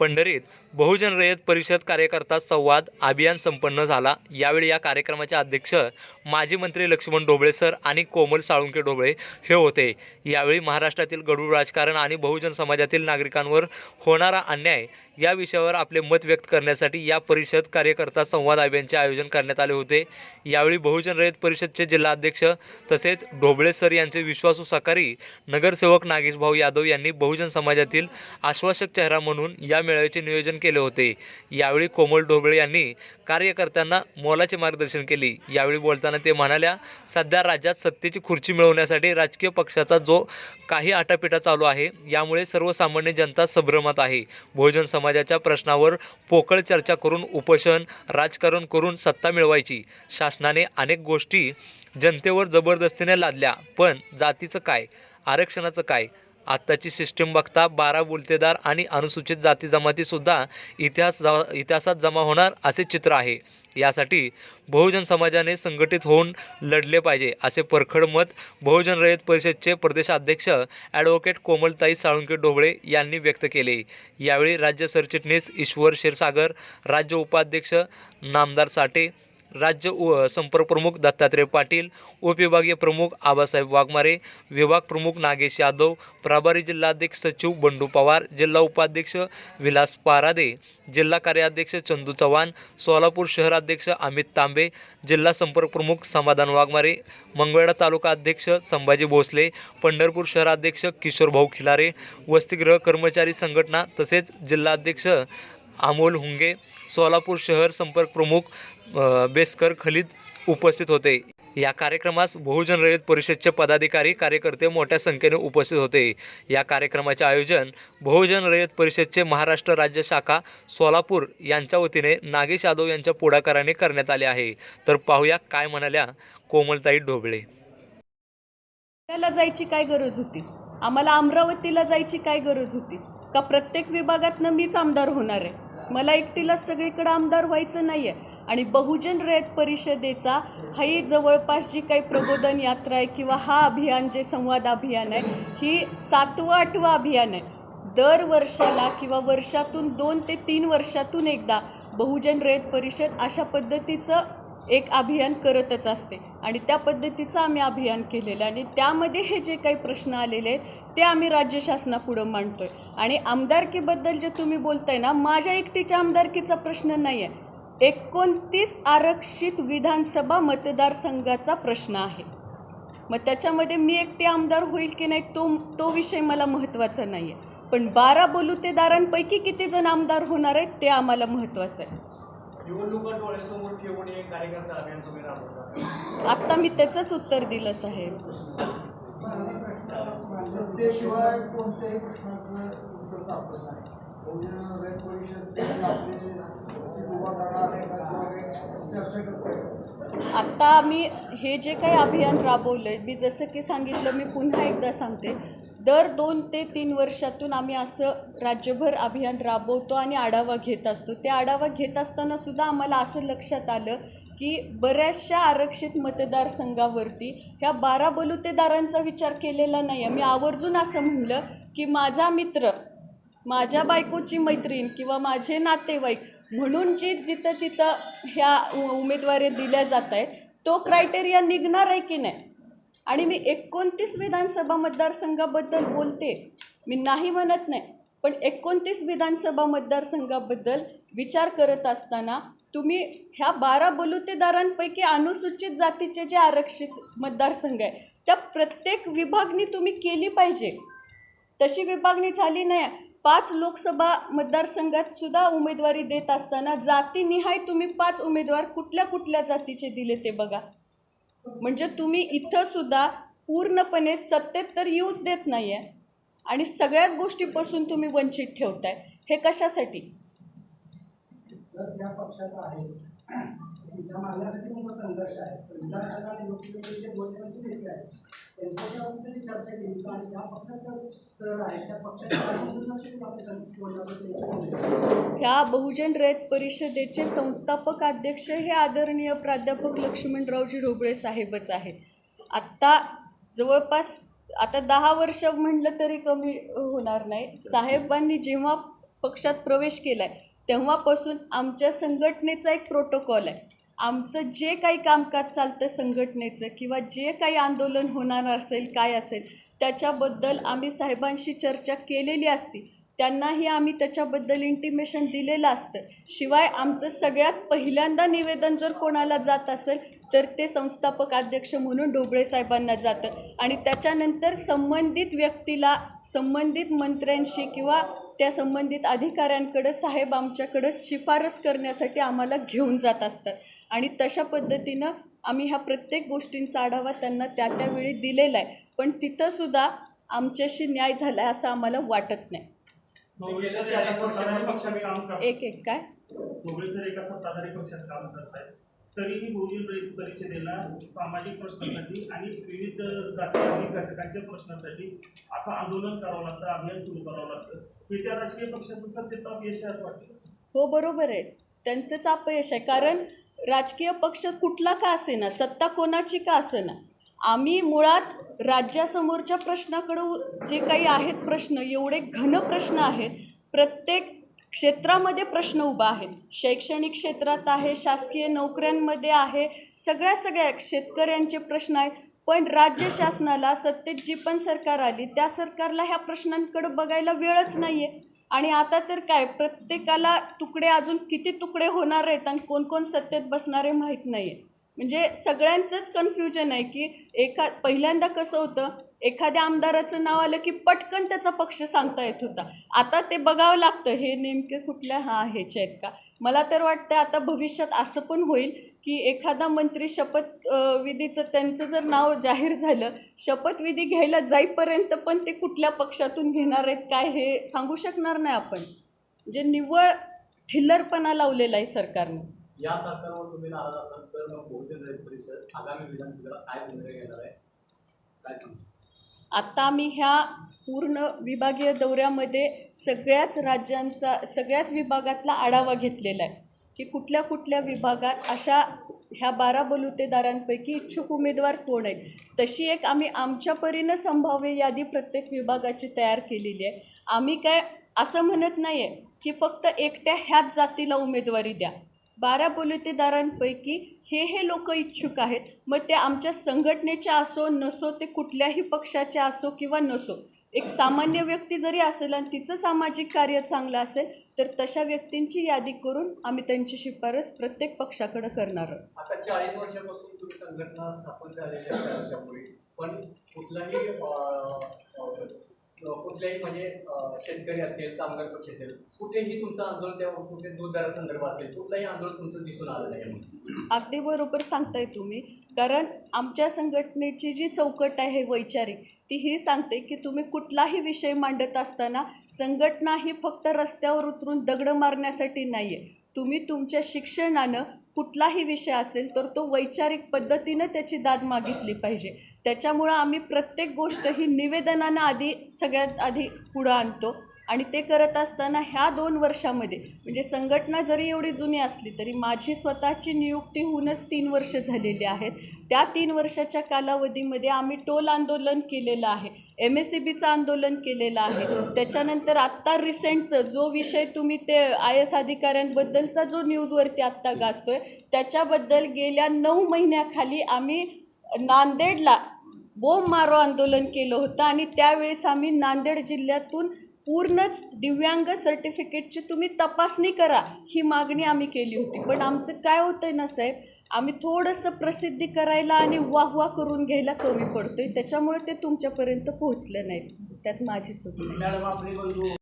पंढरीत बहुजन रयत परिषद कार्यकर्ता संवाद अभियान संपन्न झाला. यावेळी या कार्यक्रमाचे अध्यक्ष माजी मंत्री लक्ष्मण ढोबळे सर आणि कोमल साळुंके ढोबळे हे होते. यावेळी महाराष्ट्रातील गडूळ राजकारण आणि बहुजन समाजातील नागरिकांवर होणारा अन्याय या विषयावर आपले मत व्यक्त करण्यासाठी या परिषद कार्यकर्ता संवाद अभियानचे आयोजन करण्यात आले होते. यावेळी बहुजन रयत परिषदचे जिल्हाध्यक्ष तसेच ढोबळे सर यांचे विश्वासू सकारी नगरसेवक नागेश भाऊ यादव यांनी बहुजन समाजातील आश्वासक चेहरा म्हणून या मेळाव्याचे नियोजन केले होते. यावेळी कोमल ढोबळे यांनी कार्यकर्त्यांना मोलाचे मार्गदर्शन केले. यावेळी बोलताना ते म्हणाल्या सध्या राज्यात सत्तेची खुर्ची मिळवण्यासाठी राजकीय पक्षाचा जो काही आटापिटा चालू आहे यामुळे सर्वसामान्य जनता संभ्रमात आहे. बहुजन समाजाच्या प्रश्नावर पोकळ चर्चा करून उपोषण राजकारण करून सत्ता मिळवायची. शासनाने अनेक गोष्टी जनतेवर जबरदस्तीने लादल्या. पण जातीचं काय? आरक्षणाचं काय? आत्ताची सिस्टीम बघता बारा बोलतेदार आणि अनुसूचित जाती जमातीसुद्धा इतिहास जा- इतिहासात जमा होणार असे चित्र आहे. यासाठी बहुजन समाजाने संघटित होऊन लढले पाहिजे असे परखड मत बहुजन रयत परिषदचे प्रदेशाध्यक्ष ॲडव्होकेट कोमलताई साळुंके ढोबळे यांनी व्यक्त केले. यावेळी राज्य सरचिटणीस ईश्वर क्षीरसागर राज्य उपाध्यक्ष नामदार साठे राज्य उ संपर्क प्रमुख दत्तात्रय पाटील उपविभागीय प्रमुख आबासाहेब वाघमारे विभाग प्रमुख नागेश यादव प्रभारी जिल्हाध्यक्ष सचिव बंडू पवार जिल्हा उपाध्यक्ष विलास पारादे जिल्हा कार्याध्यक्ष चंदू चव्हाण सोलापूर शहराध्यक्ष अमित तांबे जिल्हा संपर्क प्रमुख समाधान वाघमारे मंगळवेढा तालुका अध्यक्ष संभाजी भोसले पंढरपूर शहराध्यक्ष किशोर भाऊ खिलारे वसतिगृह कर्मचारी संघटना तसेच जिल्हाध्यक्ष अमोल हुंगे सोलापूर शहर संपर्क प्रमुख बेस्कर खलीद उपस्थित होते. या कार्यक्रमास बहुजन रयत परिषदचे पदाधिकारी कार्यकर्ते मोठ्या संख्येने उपस्थित होते. या कार्यक्रमाचे आयोजन बहुजन रयत परिषदचे महाराष्ट्र राज्य शाखा सोलापूर यांच्या वतीने नागेश यादव यांच्या पुढाकाराने करण्यात आले आहे. तर पाहूया काय म्हणाल्या कोमलताई ढोबळे. पुण्याला जायची काय गरज होती? आम्हाला अमरावतीला जायची काय गरज होती? का प्रत्येक विभागातनं मीच आमदार होणार आहे? मला एकटीला सगळीकडं आमदार व्हायचं नाही आहे आणि बहुजन रयत परिषदेचा ही जवळपास जी काही प्रबोधन यात्रा आहे किंवा हा अभियान जे संवाद अभियान आहे ही सातवं आठवं अभियान आहे. दर वर्षाला किंवा वर्षातून दोन ते तीन वर्षातून एकदा बहुजन रयत परिषद अशा पद्धतीचं एक अभियान करतच असते. आणि त्या पद्धतीचं आम्ही अभियान केलेलं आहे. आणि त्यामध्ये हे जे काही प्रश्न आलेले आहेत ते आम्ही राज्य शासनापुढं मांडतोय. आणि आमदारकीबद्दल जे तुम्ही बोलताय ना माझ्या एकटीच्या आमदारकीचा प्रश्न नाही आहे एकोणतीस आरक्षित विधानसभा मतदारसंघाचा प्रश्न आहे. मग त्याच्यामध्ये मी एकटी आमदार होईल की नाही तो तो विषय मला महत्त्वाचा नाही आहे पण बारा बलुतेदारांपैकी किती जण आमदार होणार आहेत ते आम्हाला महत्त्वाचं आहे. आत्ता मी त्याचंच उत्तर दिलं साहेब. सत्तेशिवाय कोणत्याही प्रश्नाचं उत्तर सापडत नाही. बहुजन रयत परिषद चर्चा करतोय. आत्ता आम्ही हे जे काही अभियान राबवलं आहे मी जसं की सांगितलं मी पुन्हा एकदा सांगते. दर दोन ते तीन वर्षातून आम्ही असं राज्यभर अभियान राबवतो आणि आढावा घेत असतो. ते आढावा घेत असताना सुद्धा आम्हाला असं लक्षात आलं की बऱ्याचशा आरक्षित मतदारसंघावरती ह्या बारा बलुतेदारांचा विचार केलेला नाही आहे. मी आवर्जून असं म्हणलं की माझा मित्र माझ्या बायकोची मैत्रीण किंवा माझे नातेवाईक म्हणून जी जिथं तिथं ह्या उमेदवारी दिल्या जात आहेत तो क्रायटेरिया निघणार आहे की नाही? आणि मी एकोणतीस विधानसभा मतदारसंघाबद्दल बोलते. मी नाही म्हणत नाही. पण एकोणतीस विधानसभा मतदारसंघाबद्दल विचार करत असताना तुम्ही ह्या बारा बलुतेदारांपैकी अनुसूचित जातीचे जे आरक्षित मतदारसंघ आहे त्या प्रत्येक विभागणी तुम्ही केली पाहिजे. तशी विभागणी झाली नाही. पाच लोकसभा मतदारसंघात सुद्धा उमेदवारी देत असताना जातीनिहाय तुम्ही पाच उमेदवार कुठल्या कुठल्या जातीचे दिले ते बघा. म्हणजे तुम्ही इथं सुद्धा पूर्णपणे सत्तेत तर येऊच देत नाही आहे आणि सगळ्याच गोष्टीपासून तुम्ही वंचित ठेवताय. हे कशासाठी? ह्या बहुजन रयत परिषदेचे संस्थापक अध्यक्ष हे आदरणीय प्राध्यापक लक्ष्मणरावजी ढोबळे साहेबच आहेत. आत्ता जवळपास आता दहा वर्ष म्हणलं तरी कमी होणार नाही. साहेबांनी जेव्हा पक्षात प्रवेश केला आहे तेव्हापासून आमच्या संघटनेचा एक प्रोटोकॉल आहे. आमचं जे काही कामकाज चालतं संघटनेचं किंवा जे काही आंदोलन होणार असेल काय असेल त्याच्याबद्दल आम्ही साहेबांशी चर्चा केलेली असती. त्यांनाही आम्ही त्याच्याबद्दल इंटिमेशन दिलेलं असतं. शिवाय आमचं सगळ्यात पहिल्यांदा निवेदन जर कोणाला जात असेल तर ते संस्थापक अध्यक्ष म्हणून ढोबळे साहेबांना जातं. आणि त्याच्यानंतर संबंधित व्यक्तीला संबंधित मंत्र्यांशी किंवा त्या संबंधित अधिकाऱ्यांकडं साहेब आमच्याकडं शिफारस करण्यासाठी आम्हाला घेऊन जात असतात आणि तशा पद्धतीनं आम्ही ह्या प्रत्येक गोष्टींचा आढावा त्यांना त्या त्यावेळी दिलेला आहे. पण तिथंसुद्धा आमच्याशी न्याय झाला आहे असं आम्हाला वाटत नाही. एक एक काय? तरीही बहुजन रहित परिषदेला सामाजिक प्रश्नांसाठी आणि विविध जाती आणि घटकांच्या प्रश्नांसाठी असं आंदोलन करावं लागतं अभियान सुरू करावं लागतं. हे त्या राजकीय पक्षाचं सत्तेत अपयश आहे वाटतं. हो बरोबर आहे. त्यांचंच अपयश आहे. कारण राजकीय पक्ष कुठला का असेना? सत्ता कोणाची का असेना? आम्ही मुळात राज्यासमोरच्या प्रश्नाकडं जे काही आहेत प्रश्न एवढे घन प्रश्न आहेत प्रत्येक क्षेत्रामध्ये प्रश्न उभा आहे. शैक्षणिक क्षेत्रात आहे शासकीय नोकऱ्यांमध्ये आहे सगळ्या सगळ्या शेतकऱ्यांचे प्रश्न आहेत. पण राज्य शासनाला सत्तेत जी पण सरकार आली त्या सरकारला ह्या प्रश्नांकडे बघायला वेळच नाही आहे आणि आता तर काय प्रत्येकाला तुकडे अजून किती तुकडे होणार आहेत आणि कोण कोण सत्तेत बसणारे माहीत नाही आहे म्हणजे सगळ्यांचंच कन्फ्युजन आहे की एखा पहिल्यांदा कसं होतं एखाद्या आमदाराचं नाव आलं की पटकन त्याचा पक्ष सांगता येत होता. आता ते बघावं लागतं हे नेमके कुठल्या हा ह्याचे आहेत का? मला तर वाटतं आता भविष्यात असं पण होईल की एखादा मंत्री शपथ विधीचं त्यांचं जर नाव जाहीर झालं शपथविधी घ्यायला जाईपर्यंत पण ते कुठल्या पक्षातून घेणार आहेत काय हे सांगू शकणार नाही आपण. जे निव्वळ ठिल्लरपणा लावलेला आहे सरकारने. या सरकारवर तुम्ही नाराज असाल तर मग बहुजन परिषद आगामी विधानसभेला काय घेणार आहे? काय सांगू? आत्ता आम्ही ह्या पूर्ण विभागीय दौऱ्यामध्ये सगळ्याच राज्यांचा सगळ्याच विभागातला आढावा घेतलेला आहे की कुठल्या कुठल्या विभागात अशा ह्या बारा बलुतेदारांपैकी इच्छुक उमेदवार कोण आहेत? तशी एक आम्ही आमच्या परीनं संभाव्य यादी प्रत्येक विभागाची तयार केलेली आहे. आम्ही काय असं म्हणत नाही आहे की फक्त एकट्या ह्याच जातीला उमेदवारी द्या. बारा बलुतेदारांपैकी हे हे लोक इच्छुक आहेत. मग ते आमच्या संघटनेचे असो नसो ते कुठल्याही पक्षाचे असो किंवा नसो एक सामान्य व्यक्ती जरी असेल आणि तिचं सामाजिक कार्य चांगलं असेल तर तशा व्यक्तींची यादी करून आम्ही त्यांची शिफारस प्रत्येक पक्षाकडे करणार आहोत. आता चाळीस वर्षापासून तुम्ही संघटना स्थापन झालेली आहे पण कुठलाही कुठल्याही म्हणजे शेतकरी असेल कामगार पक्ष असेल कुठेही तुमचं आंदोलन त्या कुठे दूधदारा संदर्भ असेल कुठलाही आंदोलन तुमचं दिसून आलं नाही. अगदी बरोबर सांगताय तुम्ही. कारण आमच्या संघटनेची जी चौकट आहे वैचारिक ती ही सांगते की तुम्ही कुठलाही विषय मांडत असताना संघटना ही फक्त रस्त्यावर उतरून दगड मारण्यासाठी नाही आहे तुम्ही तुमच्या शिक्षणानं कुठलाही विषय असेल तर तो वैचारिक पद्धतीनं त्याची दाद मागितली पाहिजे. त्याच्यामुळं आम्ही प्रत्येक गोष्ट ही निवेदनानं आधी सगळ्यात आधी पुढं आणतो. आणि ते करत असताना ह्या दोन वर्षामध्ये म्हणजे संघटना जरी एवढी जुनी असली तरी माझी स्वतःची नियुक्ती होऊनच तीन वर्ष झालेली आहेत. त्या तीन वर्षाच्या कालावधीमध्ये आम्ही टोल आंदोलन केलेलं आहे एम एस सी बीचं आंदोलन केलेलं आहे. त्याच्यानंतर आत्ता रिसेंटचं जो विषय तुम्ही ते आय एस अधिकाऱ्यांबद्दलचा जो न्यूजवरती आत्ता गाजतो आहे त्याच्याबद्दल गेल्या नऊ महिन्याखाली आम्ही नांदेडला बोंब मारो आंदोलन केलं होतं आणि त्यावेळेस आम्ही नांदेड जिल्ह्यातून पूर्णच दिव्यांग सर्टिफिकेटची तुम्ही तपासणी करा ही मागणी आम्ही केली होती. पण आमचं काय होतंय ना साहेब आम्ही थोडंसं प्रसिद्धी करायला आणि वाह वाह करून घ्यायला कमी पडतोय. त्याच्यामुळे ते तुमच्यापर्यंत पोहोचलं नाहीत. त्यात माझी चूक नाही.